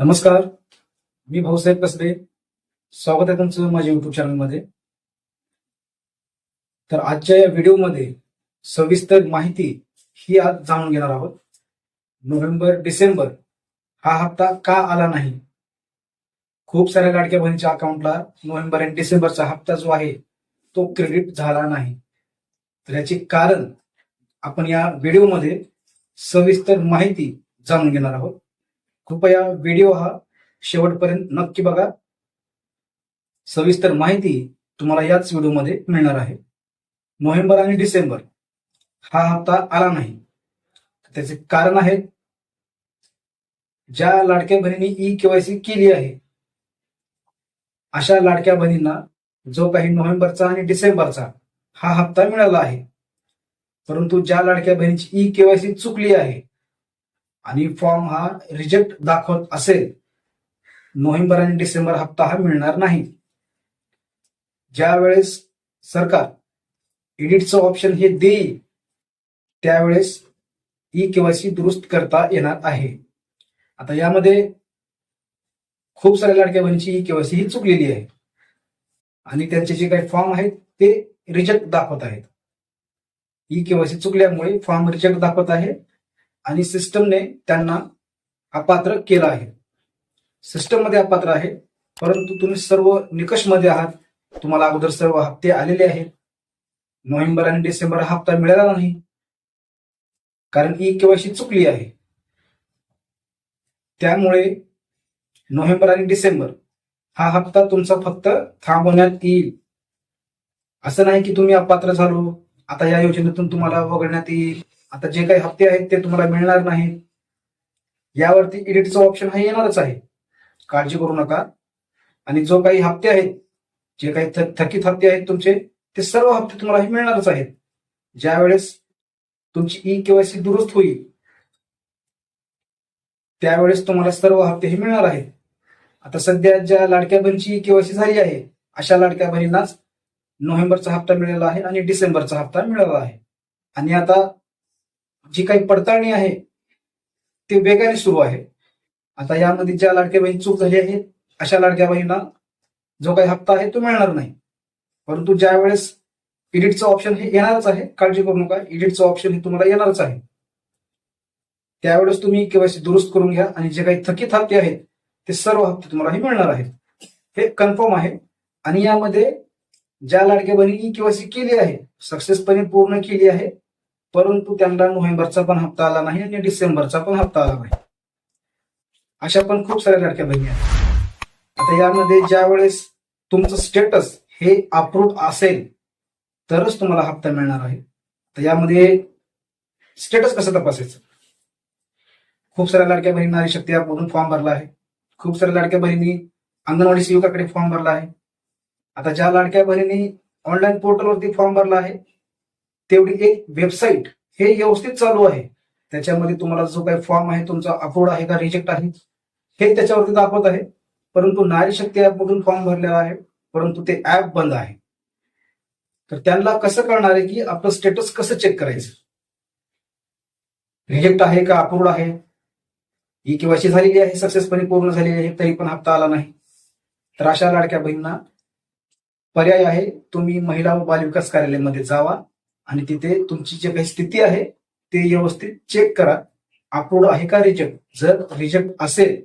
नमस्कार. मी भाऊसाहेब कसबे स्वागत आहे तुमचं माझ्या युट्यूब चॅनलमध्ये तर आजच्या या व्हिडिओमध्ये सविस्तर माहिती ही आज जाणून घेणार आहोत. नोव्हेंबर डिसेंबर हा हप्ता का आला नाही? खूप साऱ्या लाडक्या बहिणीच्या अकाउंटला नोव्हेंबर आणि डिसेंबरचा हप्ता जो आहे तो क्रेडिट झाला नाही. तर याचे कारण आपण या व्हिडिओमध्ये सविस्तर माहिती जाणून घेणार आहोत. कृपया व्हिडिओ हा शेवटपर्यंत नक्की बघा. सविस्तर माहिती तुम्हाला याच व्हिडिओमध्ये मिळणार आहे. नोव्हेंबर आणि डिसेंबर हा हप्ता आला नाही. त्याचे कारण आहे ज्या लाडक्या बहिणींनी ई केवायसी केली आहे अशा लाडक्या बहिणींना जो काही नोव्हेंबरचा आणि डिसेंबरचा हा हप्ता मिळाला आहे परंतु ज्या लाडक्या बहिणीची ई केवायसी चुकली आहे आणि फॉर्म हा रिजेक्ट दाखवत असेल नोव्हेंबर आणि डिसेंबर हप्ता हा मिळणार नाही. ज्या वेळेस सरकार एडिटचं ऑप्शन हे देईल त्यावेळेस ई केवायसी दुरुस्त करता येणार आहे. आता यामध्ये खूप साऱ्या लाडक्या बहिणीची ई केवायसी ही चुकलेली आहे. आणि त्यांचे जे काही फॉर्म आहेत ते रिजेक्ट दाखवत आहेत. ई केवायसी चुकल्यामुळे फॉर्म रिजेक्ट दाखवत आहे. आणि सिस्टमने त्यांना अपात्र केलं आहे. सिस्टममध्ये अपात्र आहे परंतु तुम्ही सर्व निकषमध्ये आहात. तुम्हाला अगोदर सर्व हप्ते आलेले आहेत. नोव्हेंबर आणि डिसेंबर हा हप्ता मिळाला नाही. कारण की केवायसी चुकली आहे. त्यामुळे नोव्हेंबर आणि डिसेंबर हा हप्ता तुमचा फक्त थांबवण्यात येईल. असं नाही की तुम्ही अपात्र झालो. आता या योजनेतून तुम्हाला वगळण्यात येईल. आता जे काही हप्ते आहेत ते तुम्हाला मिळणार नाहीत. यावरती इडिटचं ऑप्शन हा येणारच आहे. काळजी करू नका. आणि जो काही हप्ते आहेत जे काही थकीत हप्ते आहेत तुमचे ते सर्व हप्ते तुम्हाला हे मिळणारच आहेत. ज्या वेळेस तुमची ई केवायसी दुरुस्त होईल त्यावेळेस तुम्हाला सर्व हप्ते हे मिळणार आहेत. आता सध्या ज्या लाडक्या बहिणीची केवायसी झाली आहे अशा लाडक्या बहिणींनाच नोव्हेंबरचा हप्ता मिळाला आहे आणि डिसेंबरचा हप्ता मिळाला आहे. आणि आता जी काही पडताळणी आहे ते वेगाने सुरू आहे. आता यामध्ये ज्या लाडक्या बहीण चूक झाली आहे अशा लाडक्या बहिणींना जो काही हप्ता आहे तो मिळणार नाही. परंतु ज्या वेळेस इडिटचं ऑप्शन हे येणारच आहे काळजी करू नका इडिटचं ऑप्शन हे तुम्हाला येणारच आहे. त्यावेळेस तुम्ही केवायसी दुरुस्त करून घ्या आणि जे काही थकीत हप्ते आहेत ते सर्व हप्ते तुम्हाला हे मिळणार आहेत. हे कन्फर्म आहे. आणि यामध्ये ज्या लाडक्या बहिणींनी केवायसी केली आहे सक्सेसपणे पूर्ण केली आहे परंतु त्यांना नोव्हेंबरचा पण हप्ता आला नाही आणि डिसेंबरचा पण हप्ता आला नाही. अशा पण खूप साऱ्या लाडक्या बहिणी आहेत. आता यामध्ये ज्या वेळेस तुमचं स्टेटस हे अप्रूव्ह असेल तरच तुम्हाला हप्ता मिळणार आहे. तर यामध्ये स्टेटस कसं तपासायचं? खूप साऱ्या लाडक्या बहिणी नारी शक्ती ॲपमधून फॉर्म भरला आहे. खूप साऱ्या लाडक्या बहिणी अंगणवाडी सेविकाकडे फॉर्म भरला आहे. आता ज्या लाडक्या बहिणींनी ऑनलाईन पोर्टलवरती फॉर्म भरला आहे तेवढी एक वेबसाईट हे व्यवस्थित चालू आहे. त्याच्यामध्ये तुम्हाला जो काही फॉर्म आहे तुमचा अपलोड आहे का रिजेक्ट आहे हे त्याच्यावरती दाखवत आहे. परंतु नारी शक्ती ऍपमधून फॉर्म भरलेला आहे परंतु ते ऍप बंद आहे. तर त्यांना कसं कळणार आहे की आपलं स्टेटस कसं चेक करायचं? रिजेक्ट आहे का अप्रूव्ड आहे? ही केवायसी झालेली आहे सक्सेसपणे पूर्ण झालेली आहे तरी पण हप्ता आला नाही. तर अशा लाडक्या बहिणींना पर्याय आहे तुम्ही महिला व बालविकास कार्यालयामध्ये जावा. आणि तिथे तुमची जे काही स्थिती आहे ते व्यवस्थित चेक करा. अप्रूव्ड आहे का रिजेक्ट जर रिजेक्ट असेल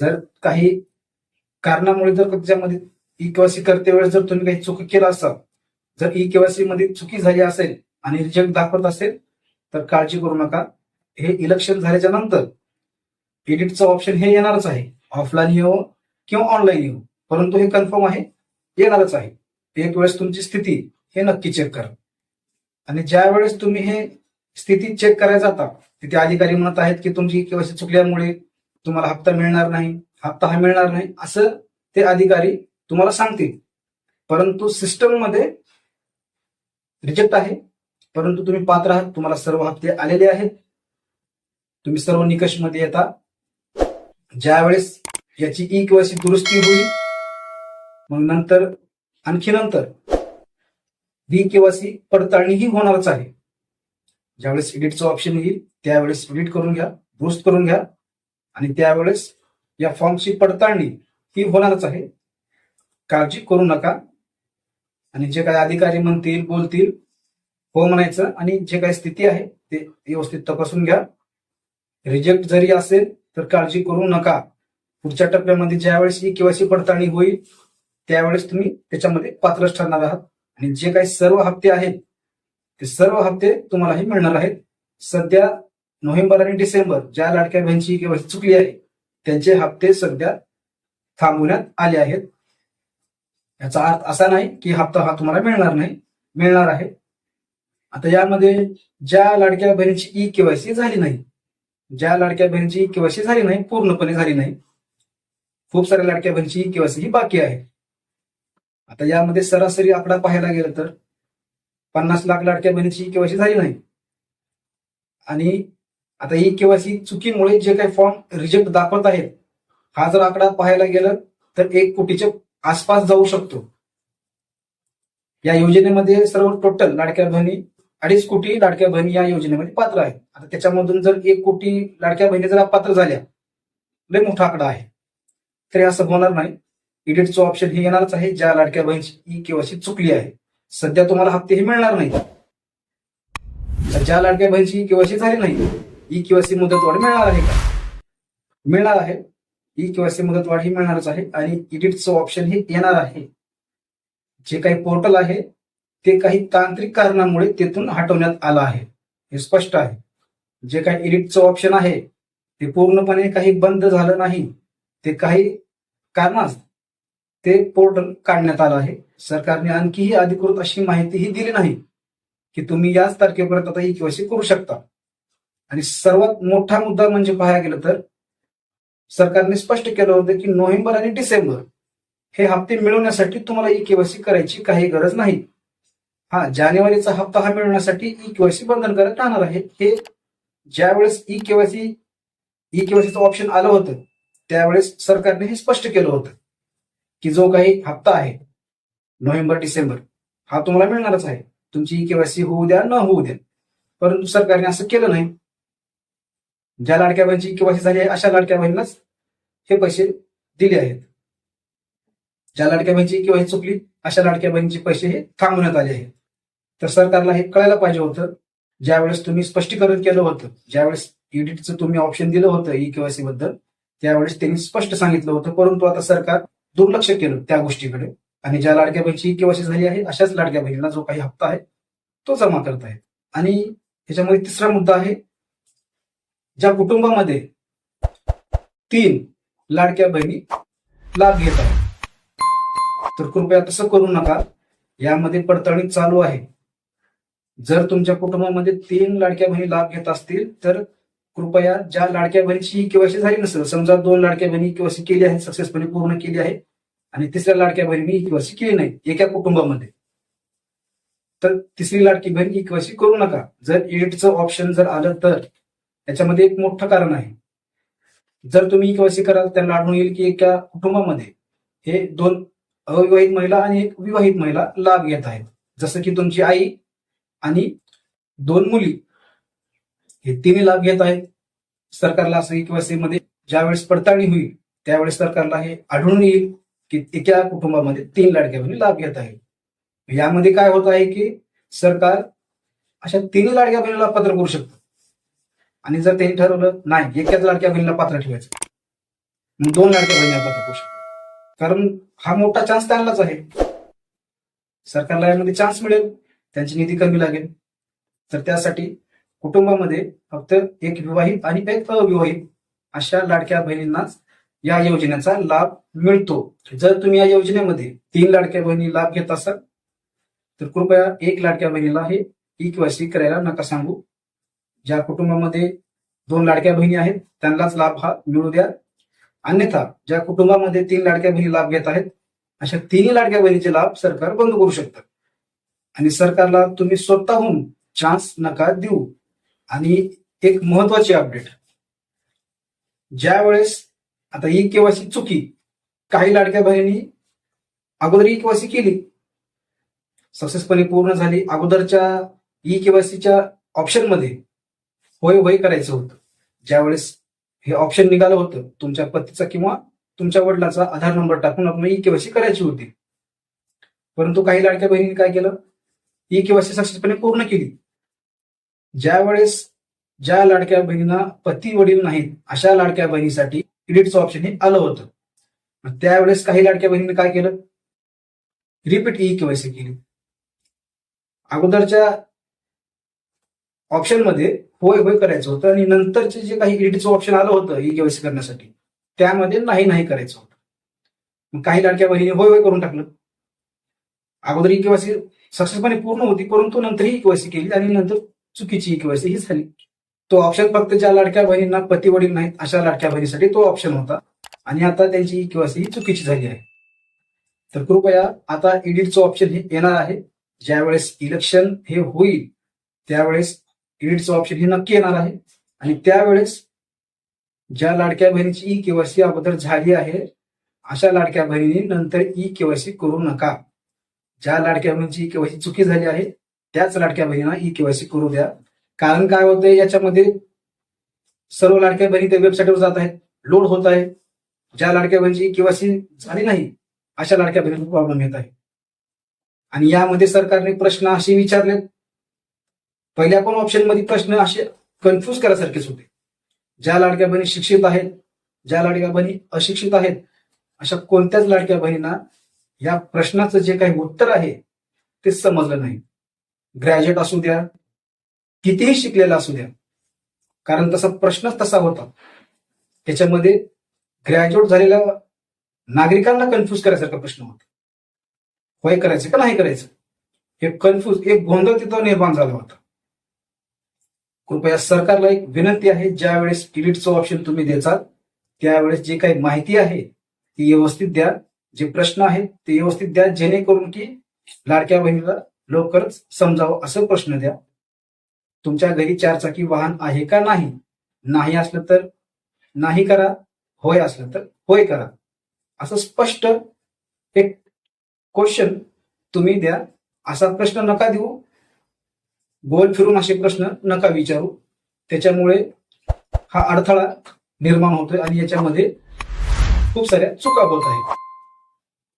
जर काही कारणामुळे जर त्याच्यामध्ये ई केवायसी करते वेळेस जर तुम्ही काही चुकी केला असाल जर ई केवायसी मध्ये चुकी झाली असेल आणि रिजेक्ट दाखवत असेल तर काळजी करू नका. हे इलेक्शन झाल्याच्यानंतर एडिटचं ऑप्शन हे येणारच आहे. ऑफलाईन येऊ किंवा ऑनलाईन येऊ. परंतु हे कन्फर्म आहे येणारच आहे. एक वेळेस तुमची स्थिती हे नक्की चेक करा. आणि ज्या वेळेस तुम्ही हे स्थिती चेक करायला जाता तिथे अधिकारी म्हणत आहेत की तुमची केवायसी चुकल्यामुळे तुम्हाला हप्ता मिळणार नाही हप्ता हा मिळणार नाही असं ते अधिकारी तुम्हाला सांगतील. परंतु सिस्टममध्ये रिजेक्ट आहे. परंतु तुम्ही पात्र आहात तुम्हाला सर्व हप्ते आलेले आहेत. तुम्ही सर्व निकषमध्ये येता. ज्या वेळेस याची ई केवायसी दुरुस्ती होईल मग नंतर आणखी नंतर बी केवायसी पडताळणी ही होणारच आहे. ज्यावेळेस एडिटचं ऑप्शन येईल त्यावेळेस एडिट करून घ्या दुरुस्त करून घ्या आणि त्यावेळेस या फॉर्मची पडताळणी ही होणारच आहे. काळजी करू नका. आणि जे काही अधिकारी म्हणतील बोलतील हो म्हणायचं आणि जे काही स्थिती आहे ते व्यवस्थित तपासून घ्या. रिजेक्ट जरी असेल तर काळजी करू नका. पुढच्या टप्प्यामध्ये ज्यावेळेस ही केवायसी पडताळणी होईल त्यावेळेस तुम्ही त्याच्यामध्ये पात्रच ठरणार आहात. आणि जे काही सर्व हप्ते आहेत ते सर्व हप्ते तुम्हालाही मिळणार आहेत. सध्या नोव्हेंबर आणि डिसेंबर ज्या लाडक्या बहिणीची केवायसी चुकली आहे त्यांचे हप्ते सध्या थांबवण्यात आले आहेत. याचा अर्थ असा नाही की हप्ता हा तुम्हाला मिळणार नाही मिळणार आहे. आता यामध्ये ज्या लाडक्या बहिणीची ई केवायसी झाली नाही ज्या लाडक्या बहिणीची केवायसी झाली नाही पूर्णपणे झाली नाही खूप साऱ्या लाडक्या बहिणीची केवायसी ही बाकी आहे. आता यामध्ये सरासरी आकडा पाहायला गेला तर पन्नास लाख लाडक्या बहिणीची केवायसी झाली नाही. आणि आता ही केवायसी चुकीमुळे जे काही फॉर्म रिजेक्ट दाखवत आहेत हा जर आकडा पाहायला गेला तर एक कोटीच्या आसपास जाऊ शकतो. या योजनेमध्ये सर्व टोटल लाडक्या बहिणी अडीच कोटी लाडक्या बहिणी या योजनेमध्ये पात्र आहेत. आता त्याच्यामधून जर एक कोटी लाडक्या बहिणी जर पात्र झाल्या लय मोठा आकडा आहे. तरी असं होणार नाही. इडिटचं ऑप्शन हे येणारच आहे ज्या लाडक्या बहिणीची ई केवायसी चुकली आहे. सध्या तुम्हाला हप्ते हे मिळणार नाही ज्या लाडक्या बहिणीची केवायसी झाली नाही ई केवायसी मुदतवाढ मिळणार आहे का? मिळणार आहे. ई केवायसी मुदतवाढ ही मिळणारच आहे आणि इडिटचं ऑप्शन हे येणार आहे. जे काही पोर्टल आहे ते काही तांत्रिक कारणामुळे तेथून हटवण्यात आलं आहे. हे स्पष्ट आहे. जे काही एडिटचं ऑप्शन आहे ते पूर्णपणे काही बंद झालं नाही. ते काही कारणास ते पोर्टल काढण्यात आलं आहे. सरकारने आणखीही अधिकृत अशी माहिती ही दिली नाही की तुम्ही याच तारखेपर्यंत आता ही केवायसी करू शकता. आणि सर्वात मोठा मुद्दा म्हणजे पाहायला गेलं तर सरकारने स्पष्ट केलं होतं की नोव्हेंबर आणि डिसेंबर हे हप्ते मिळवण्यासाठी तुम्हाला ई केवायसी करायची काही गरज नाही. हा जानेवारीचा हप्ता हा मिळवण्यासाठी ई केवायसी बंधनकारक राहणार आहे. हे ज्यावेळेस ई केवायसी ई केवायसीचं ऑप्शन आलं होतं त्यावेळेस सरकारने हे स्पष्ट केलं होतं. की जो काही हप्ता आहे नोव्हेंबर डिसेंबर हा तुम्हाला मिळणारच आहे. तुमची ई केवायसी होऊ द्या न होऊ द्या. परंतु सरकारने असं केलं नाही. ज्या लाडक्या बहिणीची केवायसी झाली आहे अशा लाडक्या बहिणीलाच हे पैसे दिले आहेत. ज्या लाडक्या बहिणीची केवायसी चुकली अशा लाडक्या बहिणीचे पैसे हे थांबवण्यात आले आहेत. तर सरकारला हे कळायला पाहिजे होतं. ज्यावेळेस तुम्ही स्पष्टीकरण केलं होतं ज्यावेळेस एडिटचं तुम्ही ऑप्शन दिलं होतं ई केवायसी बद्दल त्यावेळेस त्यांनी स्पष्ट सांगितलं होतं. परंतु आता सरकार दुर्लक्ष केलं त्या गोष्टीकडे. आणि ज्या लाडक्या बहिणीची केवायसी झाली आहे अशाच लाडक्या बहिणीला जो काही हप्ता आहे तो जमा करत आहेत आणि याच्यामध्ये तिसरा मुद्दा आहे ज्या कुटुंबामध्ये तीन लाडक्या बहिणी लाभ घेत आहेत तर कृपया तसं करू नका. यामध्ये पडताळणी चालू आहे. जर तुमच्या कुटुंबामध्ये तीन लाडक्या बहिणी लाभ घेत असतील तर कृपया ज्या लाडक्या बहिणीची केवायसी झाली नसेल समजा दोन लाडक्या बहिणी केवायसी केली आहे सक्सेसफुली पूर्ण केली आहे आणि तिसऱ्या लाडक्या बहिणी केवायसी केली नाही एका कुटुंबामध्ये तर तिसरी लाडकी बहीण ही केवायसी करू नका. जर एडचं ऑप्शन जर आलं तर त्याच्यामध्ये एक मोठं कारण आहे. जर तुम्ही केवायसी कराल त्यांना आढळून येईल की एका कुटुंबामध्ये हे दोन अविवाहित महिला आणि एक विवाहित महिला लाभ घेत आहेत. जसं की तुमची आई आणि दोन मुली. हे तिन्ही लाभ घेत आहेत. सरकारला असं केवायसी मध्ये ज्यावेळेस पडताळणी होईल त्यावेळेस सरकारला हे आढळून येईल की एका कुटुंबामध्ये तीन लाडक्या बहिणी लाभ घेत आहे यामध्ये काय होत आहे की सरकार अशा तिन्ही लाडक्या बहिणीला पात्र करू शकतं. आणि जर त्यांनी ठरवलं नाही एकाच लाडक्या बहिणीला पात्र ठेवायचं मग दोन लाडक्या बहिणीला पात्र करू शकतात कारण हा मोठा चान्स त्यांनाच आहे. सरकारला यामध्ये चान्स मिळेल त्यांची निधी कमी लागेल. तर त्यासाठी कुटुंबामध्ये फक्त एक विवाहित आणि एक अविवाहित अशा लाडक्या बहिणींनाच या योजनेचा लाभ मिळतो. जर तुम्ही या योजनेमध्ये तीन लाडक्या बहिणी लाभ घेत असाल तर कृपया एक लाडक्या बहिणीला हे ई केवायसी करायला नका सांगू. ज्या कुटुंबामध्ये दोन लाडक्या बहिणी आहेत त्यांनाच लाभ हा मिळू द्या. अन्यथा ज्या कुटुंबामध्ये तीन लाडक्या बहिणी लाभ घेत आहेत अशा तिन्ही लाडक्या बहिणीचे लाभ सरकार बंद करू शकतात आणि सरकारला तुम्ही स्वतःहून चान्स नका देऊ. आणि एक महत्वाची अपडेट ज्या वेळेस आता ई केवायसी चुकी काही लाडक्या बहिणी अगोदर ई केवायसी केली सक्सेसफुली पूर्ण झाली अगोदरच्या ई केवायसीच्या ऑप्शनमध्ये होय होय करायचं होतं. ज्यावेळेस हे ऑप्शन निघालं होतं तुमच्या पतीचा किंवा तुमच्या वडिलाचा आधार नंबर टाकून आपण ई केवायसी करायची होती. परंतु काही लाडक्या बहिणीने काय केलं ई केवायसी सक्सेसफुली पूर्ण केली. ज्या वेळेस ज्या लाडक्या बहिणींना पती वडील नाहीत अशा लाडक्या बहिणीसाठी क्रेडिटचं ऑप्शन हे आलं होतं. त्यावेळेस काही लाडक्या बहिणीने काय केलं? रिपीट ई केवायसी केली. अगोदरच्या ऑप्शनमध्ये होय होय करायचं होतं आणि नंतरचे जे काही एडिटचं ऑप्शन आलं होतं ई केवायसी करण्यासाठी त्यामध्ये नाही नाही करायचं होतं. काही लाडक्या बहिणी होय होय करून टाकलं. अगोदर ई केवायसी सक्सेसपणे पूर्ण होती परंतु नंतर ही केवायसी केली आणि नंतर चुकीची ई केवायसी ही झाली तो ऑप्शन फक्त ज्या लाडक्या बहिणींना पती वडील नाहीत अशा लाडक्या बहिणीसाठी तो ऑप्शन होता. आणि आता त्यांची ई केवायसी ही चुकीची झाली आहे. तर कृपया आता एडिटचं ऑप्शन हे येणार आहे. ज्यावेळेस इलेक्शन हे होईल त्यावेळेस एडिटचं ऑप्शन हे नक्की येणार आहे. आणि त्यावेळेस ज्या लाडक्या बहिणीची ई केवायसी अगोदर झाली आहे अशा लाडक्या बहिणी नंतर ई केवायसी करू नका. ज्या लाडक्या बहिणीची ई केवायसी चुकी झाली आहे त्याच लाडक्या बहिणींना ई केवायसी करू द्या. कारण काय होतंय याच्यामध्ये सर्व लाडक्या बहिणी त्या वेबसाईटवर जात आहेत. लोड होत आहे. ज्या लाडक्या बहिणीची केवायसी झाली नाही अशा लाडक्या बहिणीला प्रॉब्लेम येत आहे. आणि यामध्ये सरकारने प्रश्न असे विचारले पहिल्या पण ऑप्शनमध्ये प्रश्न असे कन्फ्युज करासारखेच होते. ज्या लाडक्या बहिणी शिक्षित आहेत ज्या लाडक्या बहिणी अशिक्षित आहेत अशा कोणत्याच लाडक्या बहिणींना या प्रश्नाचं जे काही उत्तर आहे ते समजलं नाही. ग्रॅज्युएट असू द्या कितीही शिकलेला असू द्या कारण तसा प्रश्नच तसा होता. त्याच्यामध्ये ग्रॅज्युएट झालेल्या नागरिकांना कन्फ्युज करायसारखा प्रश्न होता. होय करायचं का नाही करायचं? हे कन्फ्युज एक गोंधळ तिथं निर्माण झाला होता. कृपया सरकारला एक विनंती आहे ज्या वेळेस डिलीटचं ऑप्शन तुम्ही द्याल त्यावेळेस जे काही माहिती आहे ती व्यवस्थित द्या. जे प्रश्न आहेत ते व्यवस्थित द्या जेणेकरून की लाडक्या बहिणीला लवकरच समजावं असं प्रश्न द्या. तुमच्या घरी चारचाकी वाहन आहे का नाही? नाही असलं तर नाही करा होय असलं तर होय करा. असं स्पष्ट एक क्वेश्चन तुम्ही द्या. असा प्रश्न नका देऊ. गोल फिरून असे प्रश्न नका विचारू. त्याच्यामुळे हा अडथळा निर्माण होतोय आणि याच्यामध्ये खूप साऱ्या चुका होत आहेत.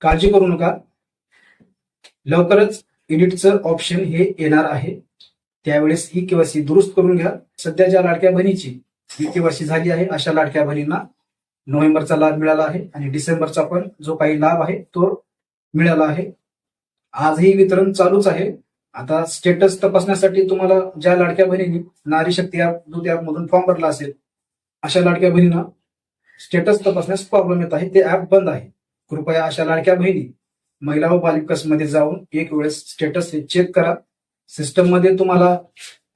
काळजी करू नका. लवकरच एडिटचं ऑप्शन हे येणार आहे. त्यावेळेस ही केवायसी दुरुस्त करून घ्या. सध्या ज्या लाडक्या बहिणीची ही केवायसी झाली आहे अशा लाडक्या बहिणींना नोव्हेंबरचा लाभ मिळाला आहे आणि डिसेंबरचा पण जो काही लाभ आहे तो मिळाला आहे. आजही वितरण चालूच आहे. आता स्टेटस तपासण्यासाठी तुम्हाला ज्या लाडक्या बहिणींनी नारी शक्ती ऍप दूध ऍप मधून फॉर्म भरला असेल अशा लाडक्या बहिणींना स्टेटस तपासण्यास प्रॉब्लेम येत आहे. ते ऍप बंद आहे. कृपया अशा लाडक्या बहिणी महिला व बालिकसमध्ये जाऊन एक वेळेस स्टेटस हे चेक करा. सिस्टममध्ये तुम्हाला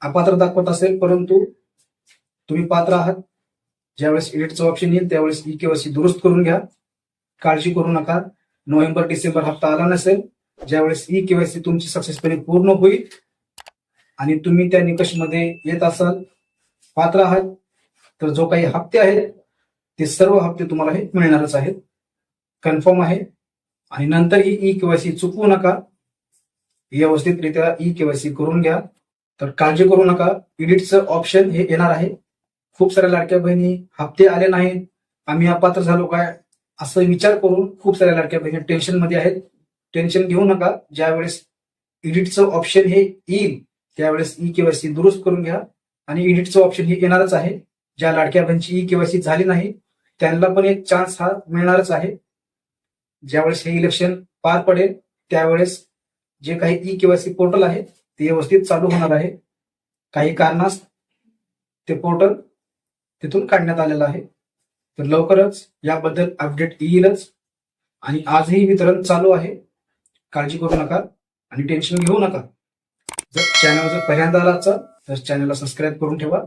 अपात्र दाखवत असेल परंतु तुम्ही पात्र आहात. ज्यावेळेस एडिटचं ऑप्शन येईल त्यावेळेस ई केवायसी दुरुस्त करून घ्या. काळजी करू नका. नोव्हेंबर डिसेंबर हप्ता आला नसेल ज्यावेळेस ई केवायसी तुमची सक्सेसफुली पूर्ण होईल आणि तुम्ही त्या निकषमध्ये येत असाल पात्र आहात तर जो काही हप्ते आहेत ते सर्व हप्ते तुम्हाला हे मिळणारच आहेत. कन्फर्म आहे. आणि नंतर ही ई केवायसी चुकवू नका. व्यवस्थितरित्या ई केवायसी करून घ्या. तर काळजी करू नका. इडिटचं ऑप्शन हे येणार आहे. खूप साऱ्या लाडक्या बहिणी हप्ते आले नाहीत. आम्ही अपात्र झालो काय? असं विचार करून खूप साऱ्या लाडक्या बहिणी टेन्शनमध्ये आहेत. टेन्शन घेऊ नका. ज्यावेळेस इडिटचं ऑप्शन हे येईल त्यावेळेस ई केवायसी दुरुस्त करून घ्या. आणि एडिटचं ऑप्शन हे येणारच आहे. ज्या लाडक्या बहिणीची ई केवायसी झाली नाही त्यांना पण एक चान्स हा मिळणारच आहे. ज्यावेळेस हे इलेक्शन पार पडेल त्यावेळेस जे काही ई केवायसी पोर्टल आहे ते व्यवस्थित चालू होणार आहे. काही कारणास ते पोर्टल तिथून काढण्यात आलेलं आहे. तर लवकरच याबद्दल अपडेट येईलच. आणि आजही वितरण चालू आहे. काळजी करू नका आणि टेन्शन घेऊ नका. जर चॅनल जर पहिल्यांदा आला असाल तर चॅनलला सबस्क्राईब करून ठेवा.